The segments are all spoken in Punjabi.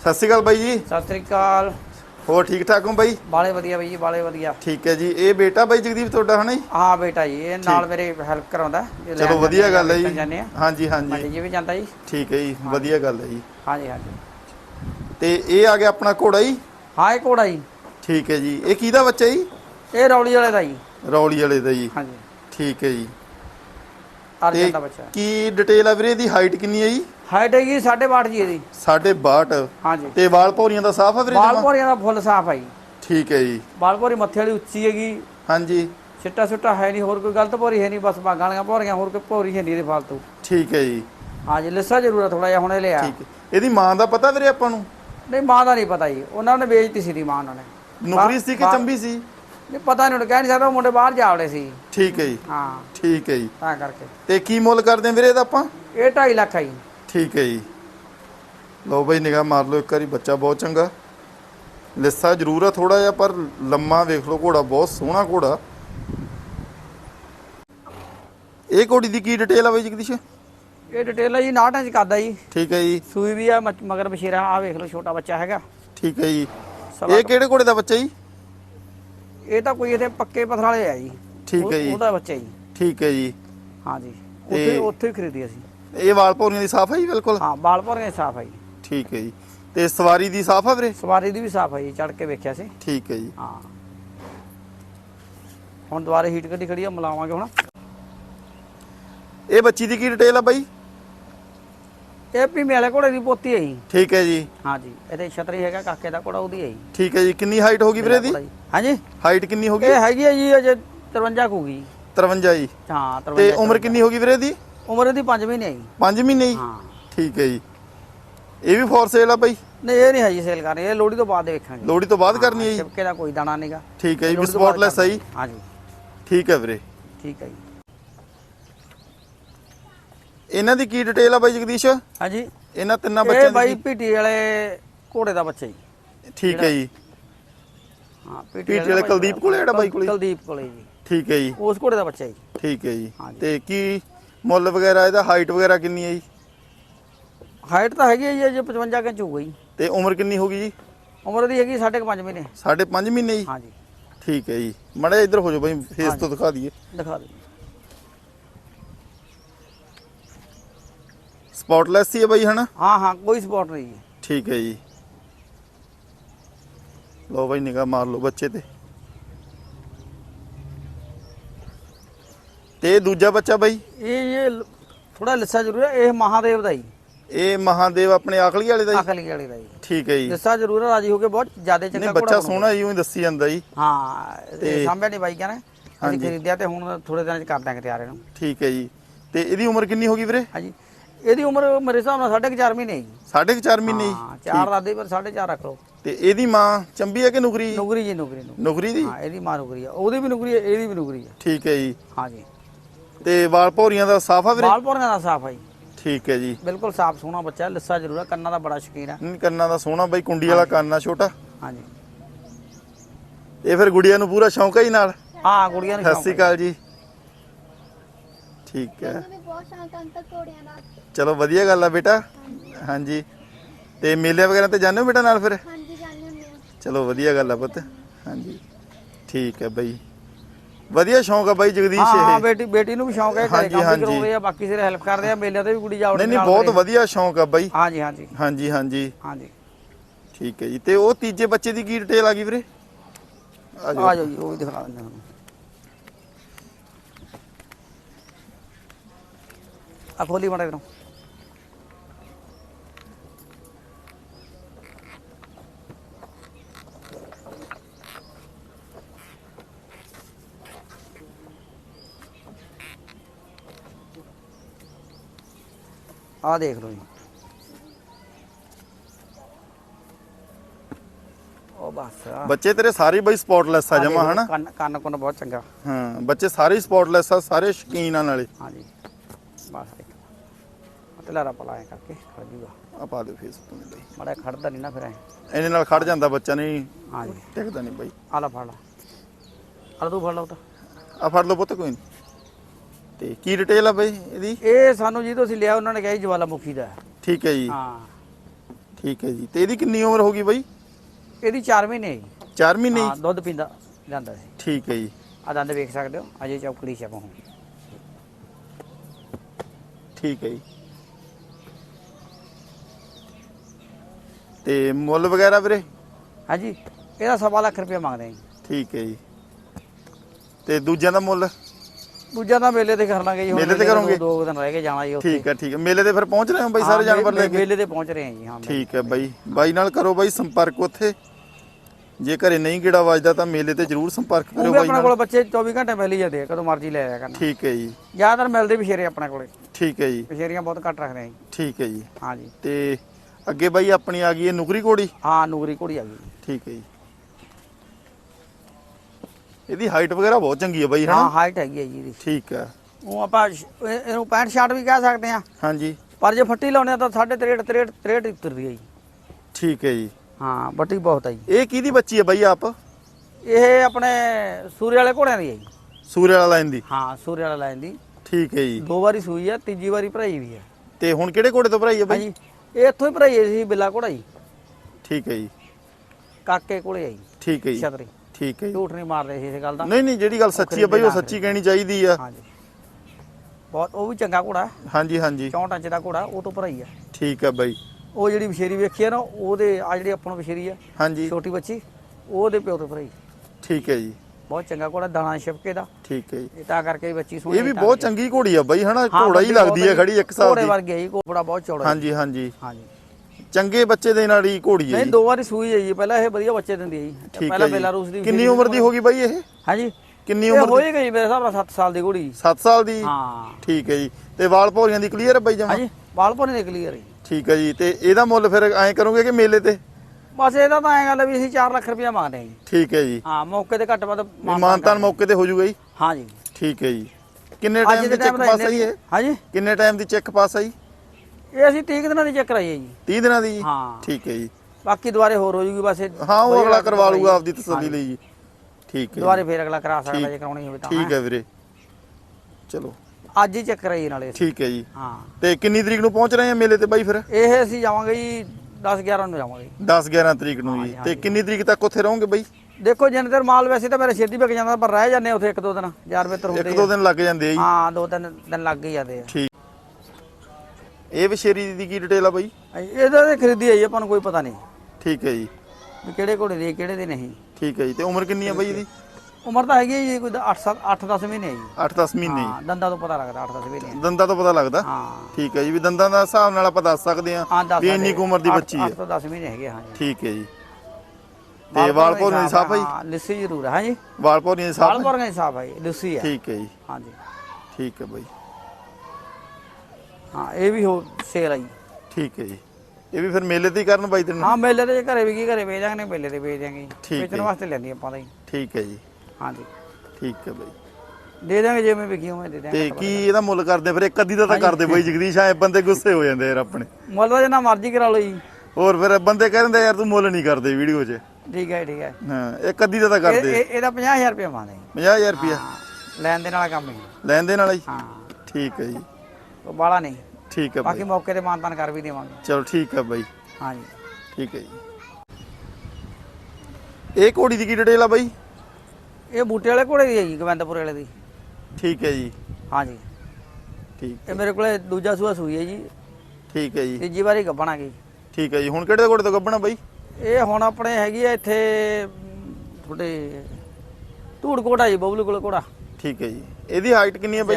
ਸਤਿ ਸ਼੍ਰੀ ਅਕਾਲ ਬਾਈ ਜੀ। ਸਤਿ ਸ੍ਰੀ ਅਕਾਲ। ਹੋਰ ਠੀਕ ਠਾਕ ਹੋ ਬਾਈ? ਬਾਲੇ ਵਧੀਆ ਬਈ ਜੀ ਬਾਲੇ ਵਧੀਆ। ਠੀਕ ਹੈ ਜੀ। ਇਹ ਬੇਟਾ ਬਾਈ ਜਗਦੀਪ ਤੁਹਾਡਾ ਹਨਾ ਜੀ? ਹਾਂ ਬੇਟਾ ਜੀ ਇਹ ਨਾਲ ਮੇਰੇ ਹੈਲਪ ਕਰਾਉਂਦਾ। ਚਲੋ ਵਧੀਆ ਗੱਲ ਹੈ ਜੀ। ਹਾਂਜੀ ਮੰਡੀ ਹਾਂਜੀ ਜੀ ਵੀ ਜਾਂਦਾ ਜੀ। ਠੀਕ ਹੈ ਜੀ ਵਧੀਆ ਗੱਲ ਹੈ ਜੀ। ਹਾਂਜੀ ਹਾਂਜੀ। ਤੇ ਇਹ ਆ ਗਿਆ ਆਪਣਾ ਘੋੜਾ ਜੀ? ਹਾਂ ਇਹ ਘੋੜਾ ਜੀ। ਠੀਕ ਹੈ ਜੀ। ਇਹ ਕਿਹਦਾ ਬੱਚਾ ਜੀ? ਇਹ ਰੌਲੀ ਵਾਲੇ ਦਾ ਜੀ। ਰੌਲੀ ਵਾਲੇ ਦਾ ਜੀ। ਹਾਂਜੀ। ਠੀਕ ਹੈ ਜੀ। ਅਰਜਨ ਦਾ ਬੱਚਾ। ਕੀ ਡਿਟੇਲ ਆ ਵੀਰੇ? ਇਹਦੀ ਹਾਈਟ ਕਿੰਨੀ ਹੈ ਜੀ? ਹਾਈਟ ਹੈਗੀ 8.5 ਜੀ ਇਹਦੀ। 62 ਹਾਂਜੀ। ਤੇ ਵਾਲ ਭੌਰੀਆਂ ਦਾ ਸਾਫ਼ ਆ ਵੀਰੇ ਜਮਾਂ? ਬਾਲਪੋਰੀਆਂ ਦਾ ਫੁੱਲ ਸਾਫ਼ ਹੈ ਜੀ। ਠੀਕ ਹੈ ਜੀ। ਬਾਲਪੋਰੀ ਮੱਥੇ ਵਾਲੀ ਉੱਚੀ ਹੈਗੀ। ਹਾਂਜੀ। ਛਿੱਟਾ ਛੁੱਟਾ ਹੈ ਨਹੀਂ ਹੋਰ ਕੋਈ ਗਲਤ ਭੋਰੀ ਹੈ ਨਹੀਂ ਬਸ ਬਾਗਾਂ ਵਾਲੀਆਂ ਭੋਰੀਆਂ ਹੋਰ ਕੋਈ ਭੋਰੀ ਹੈ ਨਹੀਂ ਇਹਦੇ ਫਾਲਤੂ। ਠੀਕ ਹੈ ਜੀ। ਹਾਂਜੀ ਲਿੱਸਾ ਜ਼ਰੂਰ ਥੋੜਾ ਜਿਹਾ ਹੁਣੇ ਲਿਆ। ਠੀਕ ਇਹਦੀ ਮਾਂ ਦਾ ਪਤਾ ਵੀਰੇ ਆਪਾਂ ਨੂੰ? ਨਹੀਂ ਮਾਂ ਦਾ ਨਹੀਂ ਪਤਾ ਜੀ। ਉਹਨਾਂ ਨੇ ਵੇਚਤੀ ਸੀ ਦੀ ਮਾਂ ਉਹਨਾਂ ਨੇ। ਨੌਕਰੀ ਸੀ ਕਿ ਚੰਬੀ ਸੀ? ਨਹੀਂ ਪਤਾ ਨਹੀਂ ਉਹਨੇ ਕਹਿ ਨਹੀਂ ਸਕਦਾ ਉਹ ਮੁੰਡੇ ਬਾਹਰ ਜਾ ਵੜੇ ਸੀ। ਠੀਕ ਹੈ ਜੀ। ਹਾਂ। ਠੀਕ ਹੈ ਜੀ। ਤਾਂ ਕਰਕੇ। ਤੇ ਕੀ ਮੁੱਲ ਕਰਦੇ ਆ ਵੀਰੇ ਇਹਦਾ ਆਪਾਂ? ਇਹ 2.5 ਲੱਖ ਹੈ ਜੀ। ਠੀਕ ਹੈ ਜੀ। ਲਓ ਬਈ ਨਿਗਾਹ ਮਾਰ ਲਓ ਇੱਕ ਵਾਰੀ ਬੱਚਾ ਬਹੁਤ ਚੰਗਾ। ਲਿੱਸਾ ਜ਼ਰੂਰ ਆ ਥੋੜਾ ਜਿਹਾ ਪਰ ਲੰਮਾ ਵੇਖ ਲਓ ਘੋੜਾ ਬਹੁਤ ਸੋਹਣਾ ਘੋੜਾ। ਇਹ ਘੋੜੀ ਦੀ ਕੀ ਡਿਟੇਲ ਆ ਬਈ ਜਗਦੀਸ਼? ਇਹ ਡਿਟੇਲ ਹੈ ਜੀ ਨਾਟਾਂ ਚ ਕਰਦਾ ਜੀ। ਠੀਕ ਹੈ ਜੀ। ਸੂਈ ਵੀ ਆ ਮਚ- ਮਗਰ ਬਸ਼ੀਰਾ ਆ ਵੇਖ ਲਓ ਛੋਟਾ ਬੱਚਾ ਹੈਗਾ। ਠੀਕ ਹੈ ਜੀ। ਸਵਾ ਇਹ ਕਿਹੜੇ ਘੋੜੇ ਦਾ ਬੱਚਾ ਜੀ? ਇਹ ਤਾਂ ਕੋਈ ਇਹਦੇ ਪੱਕੇ ਪਥਰਾਲੇ ਆ ਜੀ। ਠੀਕ ਉਹ- ਹੈ ਜੀ। ਉਹਦਾ ਬੱਚਾ ਜੀ। ਠੀਕ ਹੈ ਜੀ। ਹਾਂ ਜੀ। ਤੇ- ਉੱਥੇ ਉੱਥੇ ਹੀ ਖਰੀਦੀ ਅਸੀਂ। ਇਹ ਵਾਲ ਪੌਰੀਆਂ ਦੀ ਸਾਫ਼ ਹੈ ਜੀ ਬਿਲਕੁਲ? ਹਾਂ ਭੋਰੀਆਂ ਸਾਫ਼ ਹੈ ਜੀ। ਠੀਕ ਹੈ ਜੀ। ਤੇ ਸਵਾਰੀ ਦੀ ਸਾਫ਼ ਆ ਵੀਰੇ? ਸਵਾਰੀ ਦੀ ਵੀ ਸਾਫ਼ ਹੈ ਜੀ ਚੜ ਕੇ ਵੇਖਿਆ ਸੀ। ਠੀਕ ਹੈ ਜੀ। ਹਾਂ। ਹੁਣ ਦੁਬਾਰੇ ਹੀਟ ਗੱਡੀ ਖੜੀ ਆ ਮਿਲਾਵਾਂਗੇ ਹੁਣ। ਇਹ ਬੱਚੀ ਦੀ ਕੀ ਡਿਟੇਲ ਆ ਬਾਈ? ਇਹ ਭੀਮੇ ਵਾਲੇ ਘੋੜੇ ਦੀ ਪੋਤੀ ਹੈ ਜੀ। ਠੀਕ ਹੈ ਜੀ। ਹਾਂ ਜੀ ਇਹਦੇ ਛਤਰੀ ਹੈਗਾ ਕਾਕੇ ਦਾ ਘੋੜਾ ਉਹਦੀ ਹੈ ਜੀ। ਠੀਕ ਹੈ ਜੀ। ਕਿੰਨੀ ਹਾਈਟ ਹੋਗੀ ਵੀਰੇ ਦੀ ਹਾਂ ਜੀ। ਹਾਈਟ ਕਿੰਨੀ ਹੋਗੀ ਇਹ ਹੈਗੀ ਹੈ ਜੀ ਅਜੇ 53 ਕੁ ਗਈ 53 ਜੀ। ਹਾਂ 53 ਤੇ ਉਮਰ ਕਿੰਨੀ ਹੋਗੀ ਵੀਰੇ ਦੀ ਉਮਰ ਇਹਦੀ 5 ਮਹੀਨੇ ਹੈ ਜੀ 5 ਮਹੀਨੇ ਹਾਂ? ਠੀਕ ਹੈ ਜੀ। ਇਹ ਵੀ ਫੋਰ ਸੇਲ ਆ ਬਾਈ? ਨਹੀਂ ਇਹ ਨਹੀਂ ਹੈ ਜੀ ਸੇਲ ਕਰਨੀ ਇਹ ਲੋੜੀ ਤੋਂ ਬਾਅਦ ਵੇਖਾਂਗੇ। ਲੋੜੀ ਤੋਂ ਬਾਅਦ ਕਰਨੀ ਹੈ ਜੀ? ਚਿਪਕੇ ਦਾ ਕੋਈ ਦਾਣਾ ਨਹੀਂਗਾ। ਠੀਕ ਹੈ ਜੀ ਸਪੌਟਲੈਸ ਆ ਜੀ ਹਾਂ ਜੀ ਠੀਕ ਹੈ ਵੀਰੇ। ਠੀਕ ਹੈ ਜੀ। ਇਹਨਾਂ ਦੀ ਕੀ ਡਿਟੇਲ ਆ ਬਾਈ ਜਗਦੀਸ਼? ਹਾਂ ਜੀ ਇਹਨਾਂ ਤਿੰਨਾਂ ਇਹ ਬੱਚਿਆਂ ਬਾਈ ਦੀ ਪੀਟੀ ਵਾਲੇ ਘੋੜੇ ਦਾ ਬੱਚਾ ਜੀ। ਠੀਕ ਹੈ ਜੀ। ਹਾਂ PT ਵਾਲੇ ਕੁਲਦੀਪ ਕੋਲੇ ਜਿਹੜਾ ਬਾਈ ਕੋਲੇ? ਕੁਲਦੀਪ ਕੋਲੇ ਜੀ। ਠੀਕ ਹੈ ਜੀ। ਉਸ ਘੋੜੇ ਦਾ ਬੱਚਾ ਜੀ। ਠੀਕ ਹੈ ਜੀ। ਤੇ ਕੀ ਮੁੱਲ ਵਗੈਰਾ ਇਹਦਾ ਹਾਈਟ ਵਗੈਰਾ ਕਿੰਨੀ ਹੈ ਜੀ? ਹਾਈਟ ਤਾਂ ਹੈਗੀ ਹੈ ਜੀ ਅਜੇ 55 ਇੰਚ ਹੋ ਗਈ ਤੇ ਉਮਰ ਕਿੰਨੀ ਹੋਗੀ ਜੀ? ਉਮਰ ਦੀ ਹੈਗੀ 5.5 ਮਹੀਨੇ। ਸਾਢੇ ਮਹੀਨੇ ਜੀ? ਹਾਂ ਜੀ ਠੀਕ ਹੈ ਜੀ। ਮੜੇ ਇੱਧਰ ਹੋ ਜਾਓ ਬਾਈ ਫੇਸ ਹਾਂਜੀ। ਤੋਂ ਦਿਖਾ ਦਈਏ। ਦਿਖਾ ਦਿਓ। ਸਪੌਟਲੈਸ ਹੀ ਹੈ ਬਾਈ ਹਨਾ? ਹਾਂ ਹਾਂ ਕੋਈ ਸਪੋਰਟ ਨਹੀਂ ਜੀ। ਠੀਕ ਹੈ ਜੀ। ਲੋ ਬਾਈ ਨਿਗਾਹ ਮਾਰ ਲਓ ਬੱਚੇ ਤੇ। ਤੇ ਇਹ ਦੂਜਾ ਬੱਚਾ ਬਾਈ? ਇਹ ਇਹ ਥੋੜਾ ਲਿੱਸਾ ਜ਼ਰੂਰ ਹੈ ਇਹ ਮਹਾਦੇਵ ਦਾ ਜੀ। ਇਹ ਮਹਾਦੇਵ ਆਪਣੇ ਆਖਲੀ ਵਾਲੇ ਦਾ ਜੀ? ਅਕਲੀ ਵਾਲੇ ਦਾ ਜੀ। ਠੀਕ ਹੈ ਜੀ। ਲਿੱਸਾ ਜ਼ਰੂਰ ਹੈ ਰਾਜੀ ਹੋ ਕੇ ਬਹੁਤ ਜ਼ਿਆਦਾ ਚੰਗਾ ਨਹੀਂ ਘੋੜਾ ਬੱਚਾ ਬਣੂਗਾ। ਸੋਹਣਾ ਜੀ ਉਹ ਦੱਸੀ ਜਾਂਦਾ ਜੀ। ਹਾਂ ਤੇ- ਇਹ ਸਾਂਭਿਆ ਨਹੀਂ ਬਾਈ ਕਹਿੰਦਾ। ਅਸੀਂ ਹਾਂਜੀ। ਖਰੀਦਿਆ ਤੇ ਹੁਣ ਥੋੜੇ ਦਿਨਾਂ ਚ ਕਰ ਦਾਂਗੇ ਤਿਆਰ ਇਹਨੂੰ। ਠੀਕ ਹੈ ਜੀ। ਤੇ ਇਹਦੀ ਉਮਰ ਕਿੰਨੀ ਹੋ ਗਈ ਵੀਰੇ? ਹਾਂਜੀ। ਇਹਦੀ ਉਮਰ ਮੇਰੇ ਹਿਸਾਬ ਨਾਲ 4.5 ਮਹੀਨੇ ਹੈ ਜੀ। ਸਾਢੇ ਕੁ ਚਾਰ ਮਹੀਨੇ ਹਾਂ ਜੀ ਚਾਰ ਦਾਦੀ ਪਰ 4.5 ਰੱਖ ਲਓ। ਤੇ ਇਹਦੀ ਮਾਂ ਚੰਬੀ ਹੈ ਕਿ ਨੁਕਰੀ? ਨੁਗਰੀ ਜੀ ਨੁਗਰੀ ਨੁਗਰੀ ਨੁਕਰੀ ਦੀ? ਹਾਂ ਇਹਦੀ ਮਾਂ ਨੁਗਰੀ ਆ। ਉਹਦੀ ਵੀ ਨੁਗਰੀ ਹੈ ਇਹਦੀ ਵੀ ਨੁਗਰੀ ਹੈ ਠੀਕ ਹੈ ਜੀ। ਹਾਂ ਜੀ ਤੇ ਵਾਲ ਭੌਰੀਆਂ ਦਾ ਸਾਫਾ ਵੀਰੇ? ਬਾਲ ਪੌਰੀਆਂ ਦਾ ਸਾਫ਼ ਹੈ ਜੀ। ਠੀਕ ਹੈ ਜੀ। ਬਿਲਕੁਲ ਸਾਫ਼ ਸੋਹਣਾ ਬੱਚਾ ਲਿੱਸਾ ਜ਼ਰੂਰ ਹੈ ਕੰਨਾਂ ਦਾ ਬੜਾ ਸ਼ੌਕੀਨ ਹੈ ਨਹੀਂ ਕੰਨਾਂ ਦਾ ਸੋਹਣਾ ਬਾਈ ਕੁੰਡੀ ਵਾਲਾ ਕੰਨ ਆ ਛੋਟਾ। ਹਾਂ ਜੀ ਇਹ ਫਿਰ ਗੁੜੀਆ ਨੂੰ ਪੂਰਾ ਸ਼ੌਂਕ ਹੈ ਜੀ ਨਾਲ? ਹਾਂ ਕੁੜੀਆਂ ਨੂੰ ਸਤਿ ਸ਼੍ਰੀ। ਅਕਾਲ ਜੀ। ਠੀਕ ਹੈ। ਆ ਚਲੋ ਵਧੀਆ ਗੱਲ ਆ ਬੇਟਾ। ਹਾਂਜੀ। ਤੇ ਮੇਲੇ ਵਗੈਰਾ ਤੇ ਜਾਂਦੇ ਹੋ ਬੇਟਾ ਨਾਲ ਫਿਰ? ਹਾਂਜੀ ਜਾਂਦੇ ਹੁੰਦੇ ਆ। ਚਲੋ ਵਧੀਆ ਗੱਲ ਆ ਪੁੱਤ। ਹਾਂਜੀ। ਠੀਕ ਹੈ ਬਾਈ। ਵਧੀਆ ਸ਼ੌਂਕ ਆ ਬਾਈ ਜਗਦੀਸ਼ ਹਾਂ ਇਹ। ਬੇਟੀ ਬੇਟੀ ਨੂੰ ਵੀ ਸ਼ੌਂਕ ਹੈ ਘਰੇ ਹਾਂਜੀ, ਕੰਮ ਵੀ ਹਾਂਜੀ। ਕਰਾਉਂਦੇ ਆ ਬਾਕੀ ਸਾਰੇ ਹੈਲਪ ਕਰਦੇ ਆ ਮੇਲਿਆਂ ਤੇ ਵੀ ਕੁੜੀ ਜਾਵੜੇ ਨਹੀਂ ਨਹੀਂ ਬਹੁਤ ਵਧੀਆ ਸ਼ੌਂਕ ਆ ਬਾਈ। ਹਾਂ ਜੀ ਹਾਂ ਜੀ ਹਾਂਜੀ। ਹਾਂਜੀ। ਹਾਂ ਜੀ ਠੀਕ ਹੈ ਜੀ ਤੇ ਉਹ ਤੀਜੇ ਬੱਚੇ ਦੀ ਕੀ ਡਿਟੇਲ ਆ ਗਈ ਵੀਰੇ? ਆ ਆ ਜਾਓ ਜੀ ਉਹ ਵੀ ਦਿਖਾ ਦਿੰਦੇ ਹਾਂ ਆ ਖੋਲੀ ਮੜਾ ਕਰੋ ਆ ਦੇਖ ਲਓ ਜੀ। ਉਹ ਬਸ ਆ ਬੱਚੇ ਤੇਰੇ ਸਾਰੇ ਬਾਈ ਸਪੌਟਲੈਸ ਆ ਆਹ ਜਮਾ ਹਨਾ? ਕੰਨ ਕੰਨ ਕੁੰਨ ਬਹੁਤ ਚੰਗਾ। ਹਾਂ ਬੱਚੇ ਸਾਰੇ ਸਪੌਟਲੈਸ ਆ ਸਾਰੇ ਸ਼ਕੀਨ ਆ ਨਾਲੇ। ਹਾਂਜੀ ਬਸ ਇੱਕ ਤਲਾਰਾ ਪਲਾਇਆ ਕਰਕੇ ਖੜ ਜੂਗਾ। ਆ ਪਾ ਦੇ ਫੇਸ ਤੋਂ ਬਾਈ। ਮੜਾ ਖੜਦਾ ਨਹੀਂ ਨਾ ਫਿਰ ਐ। ਇਹਦੇ ਨਾਲ ਖੜ ਜਾਂਦਾ ਬੱਚਾ ਨਹੀਂ ਹਾਂਜੀ ਟਿਕਦਾ ਨਹੀਂ ਬਾਈ। ਆ ਲੈ ਫੜ ਲਾ। ਆ ਲੈ ਤੂੰ ਫੜ ਲਾ ਉਹ ਤਾਂ। ਆ ਫੜ ਲਓ ਪੁੱਤ ਕੋਈ ਨਹੀਂ ਤੇ ਕੀ ਡਿਟੇਲ ਆ ਬਾਈ ਇਹਦੀ? ਇਹ ਸਾਨੂੰ ਜਦੋਂ ਅਸੀਂ ਲਿਆ ਉਹਨਾਂ ਨੇ ਕਿਹਾ ਜੀ ਜਵਾਲਾਮੁਖੀ ਦਾ। ਹੈ। ਠੀਕ ਹੈ ਜੀ। ਹਾਂ। ਠੀਕ ਹੈ ਜੀ। ਤੇ ਇਹਦੀ ਕਿੰਨੀ ਉਮਰ ਹੋ ਗਈ ਬਾਈ? ਇਹਦੀ 4 ਮਹੀਨੇ ਹੈ ਜੀ। 4 ਮਹੀਨੇ ਹਾਂ ਜੀ? ਦੁੱਧ ਪੀਂਦਾ ਜਾਂਦਾ ਸੀ। ਠੀਕ ਹੈ ਜੀ। ਆ ਦੰਦ ਵੇਖ ਸਕਦੇ ਹੋ? ਅਜੇ ਚੌਕੜੀ ਚ ਪਹੁੰ ਠੀਕ ਹੈ ਜੀ। ਤੇ ਮੁੱਲ ਵਗੈਰਾ ਵੀਰੇ? ਹਾਂਜੀ। ਇਹਦਾ ਸਵਾ ਲੱਖ ਰੁਪਏ ਮੰਗਦੇ ਆ ਜੀ। ਠੀਕ ਹੈ ਜੀ। ਤੇ ਦੂਜਿਆਂ ਦਾ ਮੁੱਲ? ਦੂਜਾ ਤਾਂ ਮੇਲੇ ਤੇ ਕਰ ਲਾਂਗੇ ਜੀ ਹੁਣ ਮੇਲੇ ਤੇ ਦੋ- ਕਰੋਗੇ? ਦੋ ਦਿਨ ਰਹਿ ਗਏ ਜਾਣਾ ਜੀ ਉੱਥੇ। ਠੀਕ ਹੈ ਠੀਕ ਹੈ ਮੇਲੇ ਤੇ ਫਿਰ ਪਹੁੰਚ ਰਹੇ ਹੋ ਬਾਈ ਸਾਰੇ ਹਾਂ, ਜਾਨਵਰ ਲੈ ਕੇ? ਮੇਲੇ ਤੇ ਪਹੁੰਚ ਰਹੇ ਆ ਜੀ ਹਾਂ ਠੀਕ ਹੈ ਬਾਈ। ਬਾਈ ਨਾਲ ਕਰੋ ਬਾਈ ਸੰਪਰਕ ਉੱਥੇ। ਜੇ ਘਰੇ ਨਹੀਂ ਗੇੜਾ ਵੱਜਦਾ ਤਾਂ ਮੇਲੇ ਤੇ ਜਰੂਰ ਸੰਪਰਕ ਕਰਿਓ ਬਾਈ ਆਪਣੇ ਕੋਲ ਬੱਚੇ 24 ਘੰਟੇ ਮਿਲ ਹੀ ਜਾਂਦੇ ਆ ਕਦੋਂ ਮਰਜ਼ੀ ਲੈ ਆਇਆ ਕਰਨਾ। ਠੀਕ ਹੈ ਜੀ। ਜ਼ਿਆਦਾਤਰ ਮਿਲਦੇ ਵੀ ਸ਼ੇਰੇ ਆਪਣੇ ਕੋਲੇ। ਠੀਕ ਹੈ ਜੀ। ਸ਼ੇਰੀਆਂ ਬਹੁਤ ਘੱਟ ਰੱਖਦੇ ਆ ਜੀ। ਠੀਕ ਹੈ ਜੀ। ਹਾਂ ਜੀ। ਤੇ ਅੱਗੇ ਬਾਈ ਆਪਣੀ ਆ ਗਈ ਹੈ ਨੁਕਰੀ ਕੋੜੀ ਹਾਂ ਨੂਗਰੀ ਘੋੜੀ ਆ ਗਈ। ਠੀਕ ਹੈ ਜੀ। ਇਹਦੀ ਹਾਈਟ ਵਗੈਰਾ ਬਹੁਤ ਚੰਗੀ ਹੈ ਬਾਈ ਹਾਂ ਹਨਾ ਹਾਈਟ ਹੈਗੀ ਹੈ ਜੀ ਇਹਦੀ। ਠੀਕ ਹੈ ਉਹ ਆਪਾਂ ਸ਼- ਇਹ- ਇਹਨੂੰ 65 60 ਵੀ ਕਹਿ ਸਕਦੇ ਆ। ਹਾਂਜੀ। ਪਰ ਜੇ ਫੱਟੀ ਲਾਉਣੇ ਆ ਤਾਂ 63 63 63 ਉਤਰਦੀ ਹੈ ਜੀ। ਠੀਕ ਹੈ ਜੀ। ਹਾਂ ਬੱਟੀ ਬਹੁਤ ਹੈ ਜੀ। ਇਹ ਕਿਹਦੀ ਬੱਚੀ ਹੈ ਬਾਈ ਆਪ? ਇਹ ਆਪਣੇ ਸੂਰੇ ਵਾਲੇ ਘੋੜਿਆਂ ਦੀ ਹੈ ਜੀ। ਸੂਰਿਆ ਵਾਲਾ ਲਾਈਨ ਦੀ? ਹਾਂ ਸੂਰੇ ਵਾਲਾ ਲਾਈਨ ਦੀ। ਠੀਕ ਹੈ ਜੀ। ਦੋ ਵਾਰੀ ਸੂਈ ਆ ਤੀਜੀ ਵਾਰੀ ਭਰਾਈ ਵੀ ਹੈ ਤੇ ਹੁਣ ਕਿਹੜੇ ਘੋੜੇ ਤੋਂ ਭਰਾਈ ਹੈ ਬਾਈ? ਹਾਂਜੀ ਇਹ ਇੱਥੋਂ ਹੀ ਭਰਾਈ ਸੀ ਬਿੱਲਾ ਘੋੜਾ ਜੀ। ਠੀਕ ਹੈ ਜੀ। ਕਾਕੇ ਕੋਲੇ ਆਈ ਠੀਕ ਹੈ ਜੀ। ਛਤਰੀ। ਠੀਕ ਹੈ ਜੀ। ਝੂਠ ਨਹੀਂ ਮਾਰਦੇ ਸੀ ਇਸ ਗੱਲ ਦਾ। ਨਹੀਂ ਨਹੀਂ ਜਿਹੜੀ ਗੱਲ ਸੱਚੀ ਹੈ ਬਾਈ ਉਹ ਸੱਚੀ ਕਹਿਣੀ ਚਾਹੀਦੀ ਆ। ਹਾਂਜੀ। ਬਹੁਤ ਉਹ ਵੀ ਚੰਗਾ ਘੋੜਾ ਹੈ। ਹਾਂਜੀ ਹਾਂਜੀ। 64 ਇੰਚ ਦਾ ਘੋੜਾ ਉਹ ਤੋਂ ਭਰਾਈ ਹੈ ਠੀਕ ਹੈ ਬਾਈ। ਉਹ ਜਿਹੜੀ ਵਿਸ਼ੇਰੀ ਵੇਖੀ ਹੈ ਨਾ ਉਹਦੇ ਆ ਜਿਹੜੀ ਆਪਾਂ ਨੂੰ ਵਿਸ਼ੇਰੀ ਆ ਹਾਂਜੀ। ਛੋਟੀ ਬੱਚੀ ਉਹਦੇ ਪਿਓ ਤੋਂ ਭਰਾਈ। ਠੀਕ ਹੈ ਜੀ। ਬਹੁਤ ਚੰਗਾ ਘੋੜਾ ਦਾਣਾ ਛਿਪਕੇ ਦਾ। ਠੀਕ ਹੈ ਜੀ। ਇਹ ਤਾਂ ਕਰਕੇ ਬੱਚੀ ਸੋਹਣੀ ਇਹ ਵੀ ਬਹੁਤ। ਚੰਗੀ ਘੋੜੀ ਆ ਬਾਈ ਹਨਾ? ਘੋੜਾ ਹੀ ਲੱਗਦੀ ਬਹੁਤ ਖੜੀ ਇੱਕ ਸਾਲ ਘੋੜੇ ਦੀ। ਵਰਗੀ ਹੈ ਜੀ ਘੋੜਾ ਬਹੁਤ ਚੌੜਾ। ਹਾਂਜੀ ਹਾਂਜੀ। ਹਾਂਜੀ। ਚੰਗੇ ਬੱਚੇ ਦੇ ਨਾਲ ਹੀ ਘੋੜੀ ਹੈ ਨਹੀਂ ਜੀ। ਦੋ ਵਾਰੀ ਸੂਈ ਹੈ ਜੀ ਪਹਿਲਾਂ ਇਹ ਵਧੀਆ ਬੱਚੇ ਦਿੰਦੀ ਹੈ ਜੀ। ਠੀਕ ਪਹਿਲਾਂ ਬੇਲਾਰੂਸ ਦੀ ਜੀ ਕਿੰਨੀ ਉਮਰ ਦੀ ਹੋ ਗਈ ਬਾਈ ਇਹ? ਹਾਂਜੀ। ਕਿੰਨੀ ਇਹ ਉਮਰ ਦੀ? ਹੋਈ ਗਈ ਮੇਰੇ ਹਿਸਾਬ ਨਾਲ 7 ਸਾਲ ਦੀ ਘੋੜੀ 7 ਸਾਲ ਦੀ? ਹਾਂ। ਠੀਕ ਹੈ ਜੀ। ਤੇ ਵਾਲ ਭੌਰੀਆਂ ਦੀ ਕਲੀਅਰ ਹੈ ਬਾਈ ਜਮਾ? ਹਾਂਜੀ ਬਾਲਪੁਰ ਨੇ ਕਲੀਅਰ ਹੈ ਠੀਕ ਹੈ ਜੀ। ਤੇ ਇਹਦਾ ਮੁੱਲ ਫਿਰ ਐਂ ਕਰੋਗੇ ਕਿ ਮੇਲੇ ਤੇ? ਬਸ ਇਹਦਾ ਤਾਂ ਐਂ ਗੱਲ ਵੀ ਅਸੀਂ 4 ਲੱਖ ਰੁਪਇਆ ਮੰਗਦੇ ਹਾਂ ਜੀ। ਠੀਕ ਹੈ ਜੀ। ਹਾਂ ਮੌਕੇ ਤੇ ਘੱਟ ਵੱਧ ਮਾਨਤਾਨ ਮੌਕੇ ਤੇ ਹੋ ਜਾਊਗਾ ਜੀ। ਹਾਂ ਜੀ। ਠੀਕ ਹੈ ਜੀ। ਕਿੰਨੇ ਟਾਈਮ ਦੇ ਦੀ ਚੈੱਕ ਪਾਸ ਆਈ ਹੈ ਹਾਂਜੀ। ਕਿੰਨੇ ਟਾਈਮ ਦੀ ਚੈੱਕ ਪਾਸ ਆਈ? ਇਹ ਅਸੀਂ 30 ਕੁ ਦਿਨਾਂ ਦੀ ਚੈੱਕ ਕਰਾਈ ਹੈ ਜੀ। 30 ਦਿਨਾਂ ਦੀ ਜੀ? ਹਾਂ। ਠੀਕ ਹੈ ਜੀ। ਬਾਕੀ ਦੁਬਾਰੇ ਹੋਰ ਹੋ ਜੂਗੀ ਬਸ ਇਹ ਹਾਂ ਉਹ ਅਗਲਾ ਕਰਵਾ ਲੂਗਾ। ਆਪਦੀ ਤਸੱਲੀ ਲਈ ਜੀ। ਠੀਕ ਹੈ ਦੁਬਾਰੇ ਫੇਰ ਅਗਲਾ ਕਰਾ ਸਕਦਾ ਠੀਕ- ਜੇ ਕਰਾਉਣੀ ਹੋਵੇ ਤਾਂ ਠੀਕ ਹੈ। ਵੀਰੇ। ਚਲੋ। ਅੱਜ ਹੀ ਚੈੱਕ ਕਰਾਈ ਨਾਲੇ। ਅਸੀਂ। ਠੀਕ ਹੈ ਜੀ। ਹਾਂ। ਤੇ ਕਿੰਨੀ ਤਰੀਕ ਨੂੰ ਪਹੁੰਚ ਰਹੇ ਆ ਮੇਲੇ ਤੇ ਬਾਈ ਫਿਰ? ਇਹ ਅਸੀਂ ਜਾਵਾਂਗੇ ਜੀ 10 11 ਨੂੰ ਜਾਵਾਂਗੇ। 10 11 ਤਰੀਕ ਨੂੰ ਜੀ। ਹਾਂਜੀ, ਤੇ ਹਾਂਜੀ। ਕਿੰਨੀ ਤਰੀਕ ਤੱਕ ਉੱਥੇ ਰਹੋਗੇ ਬਾਈ? ਦੇਖੋ ਜਿੰਨੇ ਦੇਰ ਮਾਲ ਵੈਸੇ ਤਾਂ ਮੇਰੇ ਛੇਤੀ ਵਿਕ ਜਾਂਦਾ ਪਰ ਰਹਿ ਜਾਂਦੇ ਉੱਥੇ ਇੱਕ ਦੋ ਦਿਨ। ਯਾਰ ਮਿੱਤਰ ਹੁੰਦੇ ਇੱਕ ਦੋ ਦਿਨ ਲੱਗ ਜਾਂਦੇ ਆ ਜੀ। ਹਾਂ ਦੋ ਤਿੰਨ ਦਿਨ ਲੱਗ ਹੀ ਜਾਂਦੇ ਆ। ਠੀਕ। ਇਹ ਵਿਸ਼ੇਰੀ ਦੀ ਕੀ ਡਿਟੇਲ ਆ ਬਾਈ? ਇਹਦਾ ਤੇ ਖਰੀਦੀ ਆਈ ਆਪਾਂ ਨੂੰ ਕੋਈ ਪਤਾ ਨਹੀਂ। ਠੀਕ ਹੈ ਜੀ। ਵੀ ਕਿਹੜੇ ਘੋੜੇ ਦੀ ਹੈ, ਕਿਹੜੇ ਦੀ ਨਹੀਂ। ਠੀਕ ਹੈ ਜੀ ਤੇ ਉਮਰ ਕਿੰਨੀ ਆ ਬਾਈ ਇਹਦੀ? ਉਮਰ ਤਾਂ ਹੈਗੀ ਹੈ ਜੀ ਕੋਈ 8 7 8 10 ਮਹੀਨੇ ਹੈ ਜੀ। 8-10 ਮਹੀਨੇ। ਹਾਂ ਦੰਦਾਂ ਤੋਂ ਪਤਾ ਲੱਗਦਾ 8 10 ਮਹੀਨੇ। ਜੀ। ਦੰਦਾਂ ਤੋਂ ਪਤਾ ਲੱਗਦਾ? ਹਾਂ। ਠੀਕ ਹੈ ਜੀ ਵੀ ਦੰਦਾਂ ਦਾ ਹਿਸਾਬ ਨਾਲ ਆਪਾਂ ਦੱਸ ਸਕਦੇ ਹਾਂ ਹਾਂ ਦੱਸ ਵੀ ਇੰਨੀ ਕੁ ਉਮਰ ਦੀ ਬੱਚੀ ਹੈ। 8 ਤੋਂ 10 ਮਹੀਨੇ ਹੈਗੇ ਹਾਂ ਜੀ। ਠੀਕ ਹੈ ਜੀ। ਤੇ ਵਾਲ ਭੌਰੀਆਂ ਦੀ ਸਾਫ਼ ਹੈ ਜੀ? ਹਾਂ ਲਿੱਸੀ ਜ਼ਰੂਰ ਹੈ ਹਾਂ ਜੀ। ਵਾਲ ਭੌਰੀਆਂ ਦੀ ਸਾਫ਼ ਵਾਲ ਭੋਰੀਆਂ ਦੀ ਸਾਫ਼ ਹੈ ਜੀ, ਲਿੱਸੀ ਹੈ। ਠੀਕ ਹੈ ਜੀ। ਹਾਂ ਜੀ। ਠੀਕ ਹੈ ਬਾਈ। ਹਾਂ ਇਹ ਵੀ ਹੋ ਸੇਲ ਆ ਜੀ। ਠੀਕ ਹੈ ਜੀ। ਇਹ ਵੀ ਫਿਰ ਮੇਲੇ ਤੇ ਹੀ ਕਰਨ ਬਾਈ ਦਿਨ ਹਾਂ ਮੇਲੇ ਤੇ ਜੇ ਘਰੇ ਵੀ ਕੀ ਘਰੇ ਵੇਚ ਜਾਾਂਗੇ ਮੇਲੇ ਤੇ ਵੇਚ ਦਿਆਂਗੇ ਠੀਕ ਹੈ ਵੇਚਣ। ਵਾਸਤੇ ਲੈਂਦੀ ਆਪਾਂ ਤਾਂ ਜੀ। ਠੀਕ ਹੈ ਜੀ। ਹਾਂ ਜੀ। ਠੀਕ ਹੈ ਬਾਈ। ਦੇ ਦਾਂਗੇ ਜਿਵੇਂ ਵਿਕੀ ਹੋਵੇ ਦੇ ਦਿਆਂਗੇ ਤੇ ਕੀ ਇਹਦਾ ਮੁੱਲ ਕਰਦੇ ਫਿਰ? ਇੱਕ ਅੱਧੀ ਦਾ ਤਾਂ ਕਰਦੇ ਬਾਈ ਜਗਦੀਸ਼ ਆਏ ਬੰਦੇ ਗੁੱਸੇ ਹੋ ਜਾਂਦੇ ਯਾਰ ਆਪਣੇ। ਮੁੱਲ ਦਾ ਜਿੰਨਾ ਮਰਜ਼ੀ ਕਰਾ ਲਓ ਜੀ। ਹੋਰ ਫਿਰ ਬੰਦੇ ਕਹਿੰਦੇ ਯਾਰ ਤੂੰ ਮੁੱਲ ਨਹੀਂ ਕਰਦੇ ਵੀਡੀਓ 'ਚ। ਠੀਕ ਹੈ ਠੀਕ ਹੈ। ਹਾਂ ਇੱਕ ਅੱਧੀ ਦਾ ਤਾਂ ਇਹ- ਕਰਦੇ। ਇਹ- ਇਹਦਾ 50000 ਰੁਪਏ ਮੰਗਦੇ ਜੀ। 50000 ਰੁਪਿਆ ਲੈਣ ਦੇ ਨਾਲ ਕੰਮ ਹੀ ਲੈਣ ਦੇ ਨਾਲ ਜੀ ਹਾਂ। ਠੀਕ ਹੈ ਜੀ। ਬਾਲਾ ਨਹੀਂ। ਠੀਕ ਹੈ ਬਾਈ। ਬਾਕੀ ਮੌਕੇ ਤੇ ਮਾਨਤਾਨ ਕਰ ਵੀ ਦੇਵਾਂਗੇ। ਚਲੋ ਠੀਕ ਹੈ ਬਾਈ। ਹਾਂ ਜੀ ਠੀਕ ਹੈ ਜੀ। ਇਹ ਘੋੜੀ ਦੀ ਕੀ ਡਿਟੇਲ ਆ ਬਾਈ? ਇਹ ਬੂਟੇ ਵਾਲੇ ਘੋੜੇ ਦੀ ਹੈ ਜੀ ਗੋਬਿੰਦਪੁਰ ਵਾਲੇ ਦੀ। ਠੀਕ ਹੈ ਜੀ। ਹਾਂ ਜੀ ਠੀਕ ਇਹ ਮੇਰੇ ਕੋਲੇ ਦੂਜਾ ਸੂਆ ਸੂਈ ਹੈ ਜੀ। ਠੀਕ ਹੈ ਜੀ। ਤੀਜੀ ਵਾਰੀ ਗੱਭਣਾ ਗਈ ਠੀਕ ਹੈ ਜੀ। ਹੁਣ ਕਿਹੜੇ ਘੋੜੇ ਤੋਂ ਗੱਬਣਾ ਬਾਈ? ਇਹ ਹੁਣ ਆਪਣੇ ਹੈਗੀ ਆ ਇੱਥੇ ਅਮ, ਤੁਹਾਡੇ ਧੂੜਕੋਟ ਆ ਜੀ ਬਬਲੂ ਕੋਲ ਘੋੜਾ। ਠੀਕ ਹੈ ਜੀ। ਇਹਦੀ ਹਾਈਟ ਕਿੰਨੀ ਹੈ ਬਾਈ?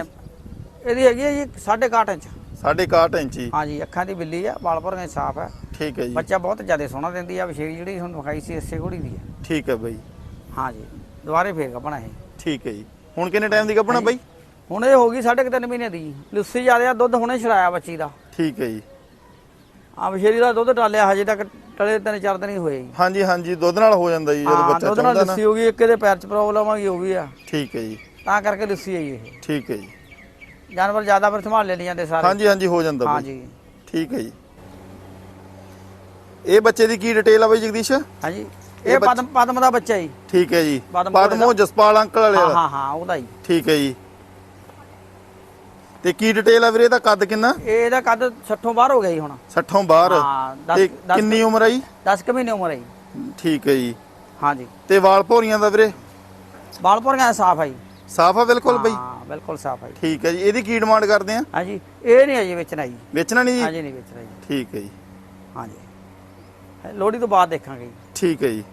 ਇਹਦੀ ਹੈਗੀ ਹੈ ਜੀ 6.5 ਇੰਚ। 61 ਇੰਚੀ ਹਾਂ ਜੀ ਅੱਖਾਂ ਦੀ ਬਿੱਲੀ ਆ ਵਾਲ ਭਰ ਸਾਫ਼ ਹੈ ਠੀਕ ਹੈ ਜੀ। ਬੱਚਾ ਬਹੁਤ ਜ਼ਿਆਦਾ ਸੋਹਣਾ ਦਿੰਦੀ ਆ ਵਿਸ਼ੇਰੀ ਜਿਹੜੀ ਤੁਹਾਨੂੰ ਵਿਖਾਈ ਸੀ ਇਸੇ ਘੋੜੀ ਦੀ ਹੈ ਠੀਕ ਹੈ ਬਾਈ। ਹਾਂ ਜੀ ਦੁਬਾਰੇ ਫੇਰ ਗੱਭਣਾ ਇਹ। ਠੀਕ ਹੈ ਜੀ। ਹੁਣ ਕਿੰਨੇ ਟਾਈਮ ਦੀ ਗੱਬਣਾ ਬਾਈ? ਹੁਣ ਇਹ ਹੋ ਗਈ ਸਾਢੇ ਕੁ ਤਿੰਨ ਮਹੀਨੇ ਦੀ। ਲੁੱਸੀ ਜ਼ਿਆਦਾ ਆ ਦੁੱਧ ਹੁਣੇ ਛੜਾਇਆ ਬੱਚੀ ਦਾ। ਠੀਕ ਹੈ ਜੀ। ਆ ਵਿਸ਼ੇਰੀ ਦਾ ਦੁੱਧ ਟਾਲਿਆ ਹਜੇ ਤੱਕ ਟਲੇ ਤਿੰਨ ਚਾਰ ਦਿਨ ਹੀ ਹੋਏ ਜੀ। ਹਾਂਜੀ ਹਾਂਜੀ ਦੁੱਧ ਨਾਲ ਹੋ ਜਾਂਦਾ ਜੀ ਜਦੋਂ ਬੱਚਾ ਦੁੱਧ ਨਾਲ ਲੱਸੀ ਹੋ ਗਈ ਇੱਕ ਇਹਦੇ ਪੈਰ 'ਚ ਪ੍ਰੋਬਲਮ ਆ ਗਈ ਹੋ ਗਈ ਆ। ਠੀਕ ਹੈ ਜੀ। ਤਾਂ ਕਰਕੇ ਲੱਸੀ ਆਈ ਇਹ। ਠੀਕ ਹੈ ਜੀ। ਜਾਨਵਰ ਜ਼ਿਆਦਾ ਫਿਰ ਸੰਭਾਲ ਲੈ ਜਾਂਦੇ ਸਾਰੇ। ਹਾਂਜੀ ਹਾਂਜੀ ਹੋ ਜਾਂਦਾ ਬਾਈ। ਜੀ ਠੀਕ ਹੈ ਜੀ। ਇਹ ਬੱਚੇ ਦੀ ਕੀ ਡਿਟੇਲ ਆ ਬਾਈ ਜਗਦੀਸ਼? ਹਾਂਜੀ। ਇਹ ਪਦਮ ਪਦਮ ਦਾ ਬੱਚਾ ਜੀ। ਠੀਕ ਹੈ ਜੀ। ਪਦਮ ਪਦਮੋ ਜਸਪਾਲ ਅੰਕਲ ਵਾਲੇ ਹਾਂ ਹਾਂ ਹਾਂ ਉਹਦਾ ਜੀ। ਠੀਕ ਹੈ ਜੀ। ਤੇ ਕੀ ਡਿਟੇਲ ਆ ਵੀਰੇ ਇਹਦਾ? ਕੱਦ ਕਿੰਨਾ? ਇਹ ਇਹਦਾ ਕੱਦ 60 ਬਾਹਰ ਹੋ ਗਿਆ ਜੀ ਹੁਣ। 60 ਬਾਹਰ। ਹਾਂ, ਤੇ ਕਿੰਨੀ ਉਮਰ ਆ ਜੀ? 10 ਕੁ ਮਹੀਨੇ ਉਮਰ ਹੈ ਜੀ। ਠੀਕ ਹੈ ਜੀ। ਹਾਂਜੀ। ਤੇ ਵਾਲ ਭੋਰੀਆਂ ਦਾ ਵੀਰੇ? ਬਾਲ ਭੋਰੀਆਂ ਸਾਫ਼ ਹੈ ਜੀ। ਸਾਫ਼ ਆ ਬਿਲਕੁਲ ਬਈ? ਹਾਂ ਬਿਲਕੁਲ ਸਾਫ਼ ਹੈ ਜੀ। ਠੀਕ ਹੈ ਜੀ ਇਹਦੀ ਕੀ ਡਿਮਾਂਡ ਕਰਦੇ ਆ? ਹਾਂਜੀ ਇਹ ਨਹੀਂ ਅਜੇ ਵੇਚਣਾ ਜੀ। ਵੇਚਣਾ ਨਹੀਂ ਜੀ? ਹਾਂਜੀ ਨਹੀਂ ਵੇਚਣਾ ਜੀ। ਠੀਕ ਹੈ ਜੀ। ਹਾਂਜੀ। ਲੋੜੀ ਤੋਂ ਬਾਅਦ ਦੇਖਾਂਗੇ ਜੀ। ਠੀਕ ਹੈ ਜੀ।